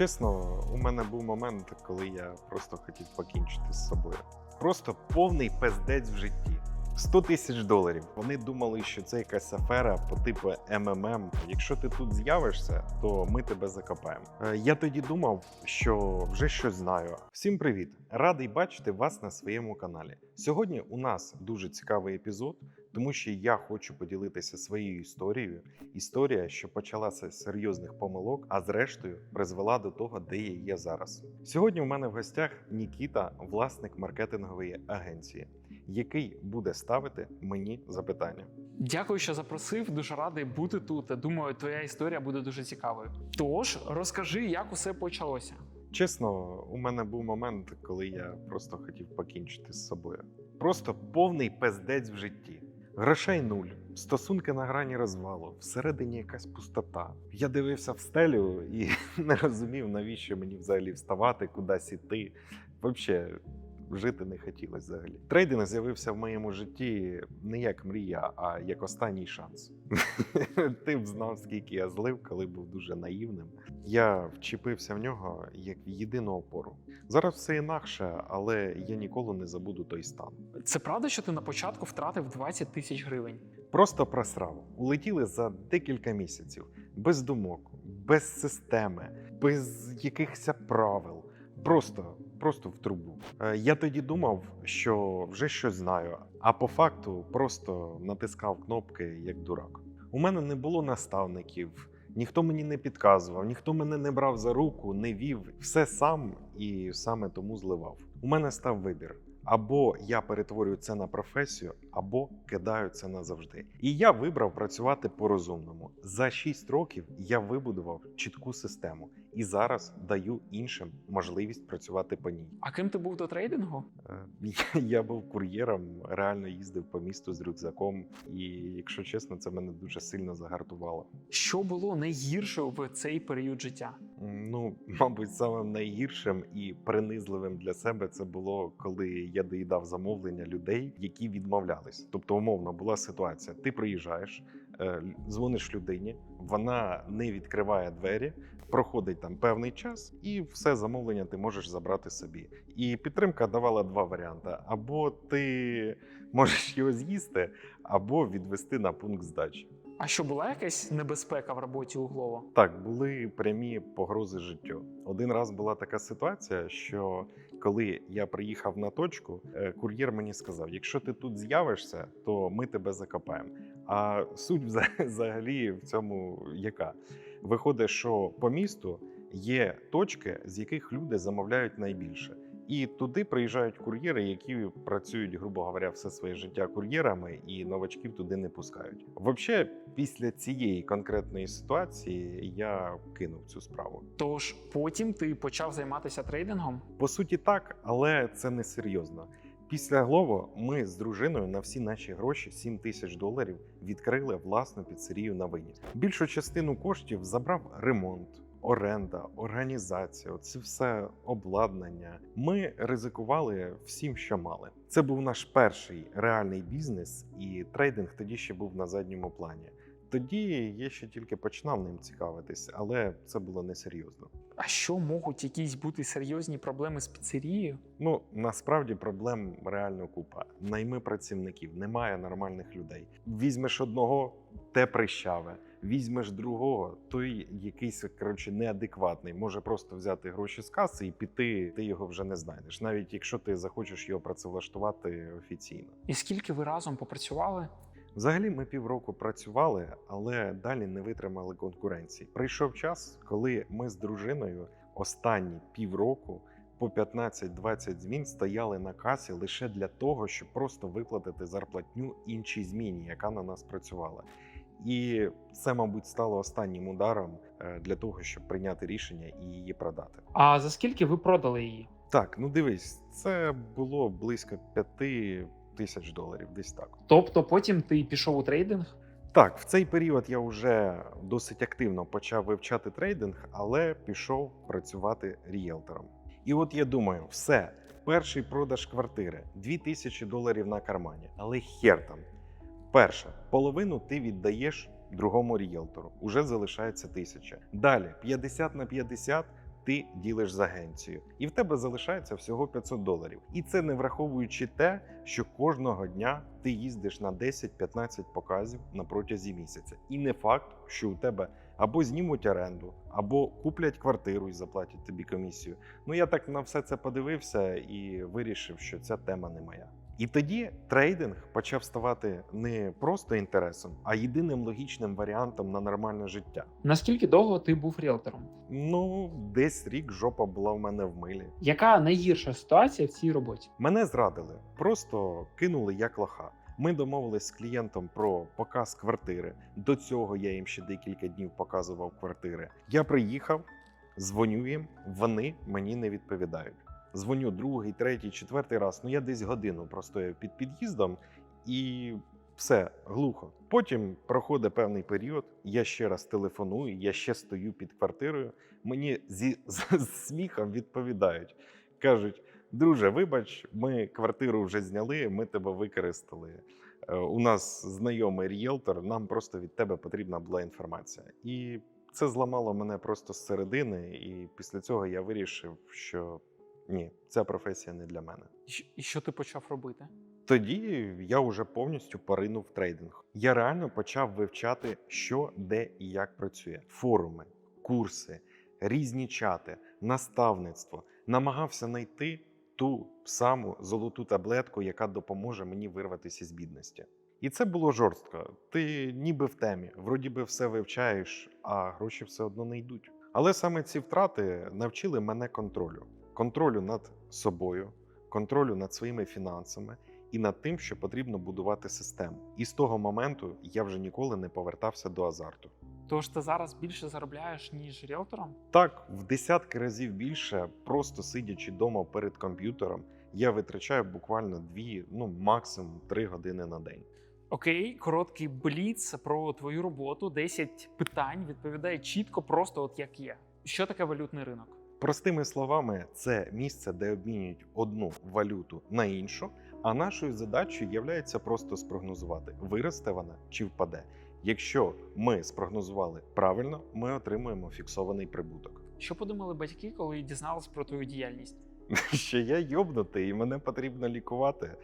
Чесно, у мене був момент, коли я просто хотів покінчити з собою. Просто повний пиздець в житті. 100 тисяч доларів. Вони думали, що це якась афера по типу МММ. Якщо ти тут з'явишся, то ми тебе закопаємо. Е, Я тоді думав, що вже щось знаю. Всім привіт! Радий бачити вас на своєму каналі. Сьогодні у нас дуже цікавий епізод, тому що я хочу поділитися своєю історією. Історія, що почалася з серйозних помилок, а зрештою призвела до того, де я є зараз. Сьогодні у мене в гостях Нікіта, власник маркетингової агенції, який буде ставити мені запитання. Дякую, що запросив. Дуже радий бути тут. Думаю, твоя історія буде дуже цікавою. Тож розкажи, як усе почалося. Чесно, у мене був момент, коли я просто хотів покінчити з собою. Просто повний пиздець в житті. Грошей нуль, стосунки на грані розвалу, всередині якась пустота. Я дивився в стелю і не розумів, навіщо мені взагалі вставати, кудись іти. Взагалі, жити не хотілося взагалі. Трейдинг з'явився в моєму житті не як мрія, а як останній шанс. Ти б знав, скільки я злив, коли був дуже наївним. Я вчепився в нього як в єдину опору. Зараз все інакше, але я ніколи не забуду той стан. Це правда, що ти на початку втратив 20 тисяч гривень? Просто просрав. Улетіли за декілька місяців, без думок, без системи, без якихось правил. Просто, просто в трубу. Е, Я тоді думав, що вже щось знаю, а по факту просто натискав кнопки як дурак. У мене не було наставників, ніхто мені не підказував, ніхто мене не брав за руку, не вів. Все сам і саме тому зливав. У мене став вибір. Або я перетворюю це на професію, або кидаю це назавжди. І я вибрав працювати по-розумному. За 6 років я вибудував чітку систему і зараз даю іншим можливість працювати по ній. А ким ти був до трейдингу? Е, Я, я був кур'єром, реально їздив по місту з рюкзаком, і якщо чесно, це мене дуже сильно загартувало. Що було найгірше в цей період життя? Ну, мабуть, самим найгіршим і принизливим для себе це було, коли я доїдав замовлення людей, які відмовлялись. Тобто, умовно була ситуація: ти приїжджаєш, е, дзвониш людині, вона не відкриває двері. Проходить там певний час, і все замовлення ти можеш забрати собі. І підтримка давала два варіанти: або ти можеш його з'їсти, або відвести на пункт здачі. А що була якась небезпека в роботі углово? Так, були прямі погрози життю. Один раз була така ситуація, що коли я приїхав на точку, е, кур'єр мені сказав: якщо ти тут з'явишся, то ми тебе закопаємо. А суть вза- взагалі в цьому яка? Виходить, що по місту є точки, з яких люди замовляють найбільше. І туди приїжджають кур'єри, які працюють, грубо говоря, все своє життя кур'єрами, і новачків туди не пускають. Взагалі, після цієї конкретної ситуації я кинув цю справу. Тож потім ти почав займатися трейдингом? По суті, так, але це не серйозно. Після Глово ми з дружиною на всі наші гроші 7 тисяч доларів відкрили власну піцерію на вині. Більшу частину коштів забрав ремонт, оренда, організація. Це все обладнання. Ми ризикували всім, що мали. Це був наш перший реальний бізнес, і трейдинг тоді ще був на задньому плані. Тоді я ще тільки починав ним цікавитись, але це було несерйозно. А що можуть якісь бути серйозні проблеми з піцерією? Ну насправді проблем реально купа. Найми працівників, немає нормальних людей. Візьмеш одного, те прищаве. Візьмеш другого, той якийсь коротше неадекватний, може просто взяти гроші з каси і піти. Ти його вже не знайдеш, навіть якщо ти захочеш його працевлаштувати офіційно. І скільки ви разом попрацювали? Взагалі, ми півроку працювали, але далі не витримали конкуренції. Прийшов час, коли ми з дружиною останні півроку по 15-20 змін стояли на касі лише для того, щоб просто виплатити зарплатню іншій зміні, яка на нас працювала. І це, мабуть, стало останнім ударом е, для того, щоб прийняти рішення і її продати. А за скільки ви продали її? Так, ну дивись, це було близько 5 тисяч доларів, десь так. Тобто потім ти пішов у трейдинг? Так, в цей період я вже досить активно почав вивчати трейдинг, але пішов працювати ріелтором. І от я думаю, все, перший продаж квартири 2000 доларів на кармані, але хер там. Перше, половину ти віддаєш другому ріелтору, уже залишається тисяча. Далі 50 на 50 ти ділиш з агенцією, і в тебе залишається всього 500 доларів. І це не враховуючи те, що кожного дня ти їздиш на 10-15 показів на протязі місяця. І не факт, що у тебе або знімуть оренду, або куплять квартиру і заплатять тобі комісію. Ну я так на все це подивився і вирішив, що ця тема не моя. І тоді трейдинг почав ставати не просто інтересом, а єдиним логічним варіантом на нормальне життя. Наскільки довго ти був ріелтором? Ну, десь рік жопа була в мене в милі. Яка найгірша ситуація в цій роботі? Мене зрадили, просто кинули як лоха. Ми домовились з клієнтом про показ квартири. До цього я їм ще декілька днів показував квартири. Я приїхав, дзвоню їм, вони мені не відповідають. Дзвоню другий, третій, четвертий раз. Ну я десь годину простояв під під'їздом і все глухо. Потім проходить певний період. Я ще раз телефоную, я ще стою під квартирою. Мені зі з, з сміхом відповідають. кажуть: друже, вибач, ми квартиру вже зняли, ми тебе використали. Е, У нас знайомий ріелтор, нам просто від тебе потрібна була інформація. І це зламало мене просто зсередини. І після цього я вирішив, що ні, ця професія не для мене. І що- ти почав робити? Тоді я вже повністю поринув в трейдинг. Я реально почав вивчати, що, де і як працює. Форуми, курси, різні чати, наставництво. Намагався знайти ту саму золоту таблетку, яка допоможе мені вирватися з бідності. І це було жорстко. Ти ніби в темі, вроді би все вивчаєш, а гроші все одно не йдуть. Але саме ці втрати навчили мене контролю: контролю над собою, контролю над своїми фінансами і над тим, що потрібно будувати систему. І з того моменту я вже ніколи не повертався до азарту. Тож ти зараз більше заробляєш, ніж ріелтором? Так, в десятки разів більше, просто сидячи вдома перед комп'ютером, я витрачаю буквально дві, ну максимум три години на день. Окей, короткий бліц про твою роботу. 10 питань відповідає чітко, просто от як є. Що таке валютний ринок? Простими словами, це місце, де обмінюють одну валюту на іншу. А нашою задачею є просто спрогнозувати, виросте вона чи впаде. Якщо ми спрогнозували правильно, ми отримуємо фіксований прибуток. Що подумали батьки, коли дізнались про твою діяльність? що я йобнутий і мене потрібно лікувати.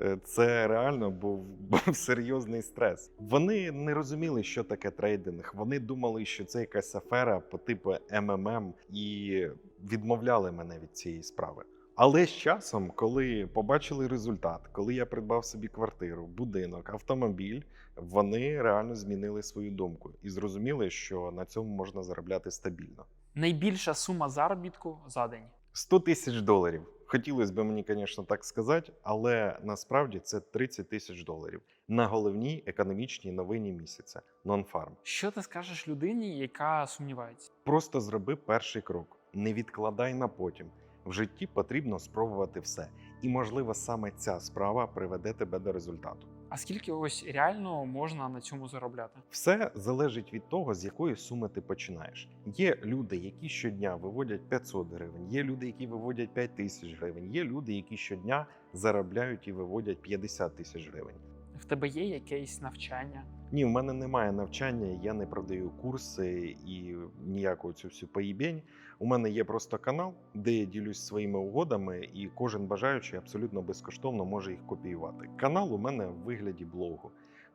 Е, Це реально був, був серйозний стрес. Вони не розуміли, що таке трейдинг. Вони думали, що це якась афера по типу МММ і відмовляли мене від цієї справи. Але з часом, коли побачили результат, коли я придбав собі квартиру, будинок, автомобіль, вони реально змінили свою думку і зрозуміли, що на цьому можна заробляти стабільно. Найбільша сума заробітку за день. 100 тисяч доларів. Хотілося б мені, звісно, так сказати, але насправді це 30 тисяч доларів на головній економічній новині місяця нонфарм. Що ти скажеш людині, яка сумнівається? Просто зроби перший крок, не відкладай на потім. В житті потрібно спробувати все, і можливо саме ця справа приведе тебе до результату. А скільки ось реально можна на цьому заробляти? Все залежить від того, з якої суми ти починаєш. Є люди, які щодня виводять 500 гривень, є люди, які виводять 5 тисяч гривень, є люди, які щодня заробляють і виводять 50 тисяч гривень. В тебе є якесь навчання? Ні, в мене немає навчання, я не продаю курси і ніяку цю всю поїбень. У мене є просто канал, де я ділюсь своїми угодами, і кожен бажаючий абсолютно безкоштовно може їх копіювати. Канал у мене в вигляді блогу.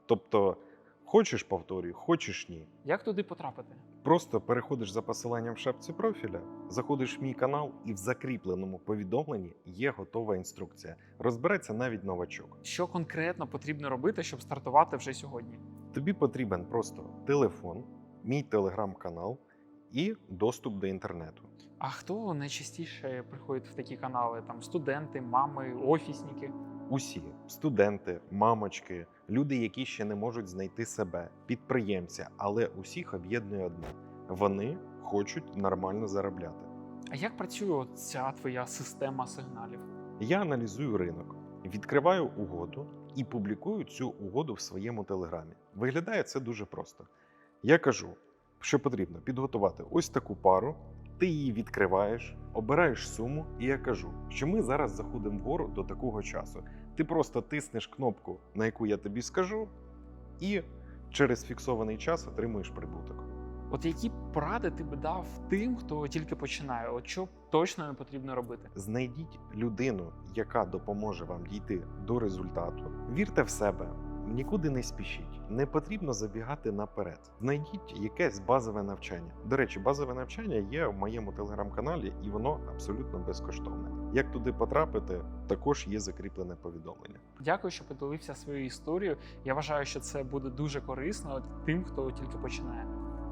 Тобто, хочеш повторюю, хочеш ні. Як туди потрапити? Просто переходиш за посиланням в шапці профіля, заходиш в мій канал, і в закріпленому повідомленні є готова інструкція. Розбереться навіть новачок. Що конкретно потрібно робити, щоб стартувати вже сьогодні? Тобі потрібен просто телефон, мій телеграм-канал і доступ до інтернету. А хто найчастіше приходить в такі канали? Там студенти, мами, офісники? Усі студенти, мамочки, люди, які ще не можуть знайти себе, підприємці, але усіх об'єднує одне: вони хочуть нормально заробляти. А як працює ця твоя система сигналів? Я аналізую ринок, відкриваю угоду і публікую цю угоду в своєму телеграмі. Виглядає це дуже просто. Я кажу, що потрібно підготувати ось таку пару, ти її відкриваєш, обираєш суму, і я кажу, що ми зараз заходимо вгору до такого часу. Ти просто тиснеш кнопку, на яку я тобі скажу, і через фіксований час отримуєш прибуток. От які поради ти би дав тим, хто тільки починає? От що точно не потрібно робити? Знайдіть людину, яка допоможе вам дійти до результату. Вірте в себе, нікуди не спішіть. Не потрібно забігати наперед. Знайдіть якесь базове навчання. До речі, базове навчання є в моєму телеграм-каналі, і воно абсолютно безкоштовне. Як туди потрапити, також є закріплене повідомлення. Дякую, що поділився своєю історією. Я вважаю, що це буде дуже корисно тим, хто тільки починає.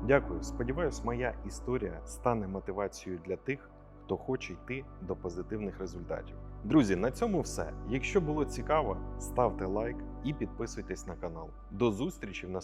Дякую. Сподіваюсь, моя історія стане мотивацією для тих, хто хоче йти до позитивних результатів. Друзі, на цьому все. Якщо було цікаво, ставте лайк і підписуйтесь на канал. До зустрічі в наступному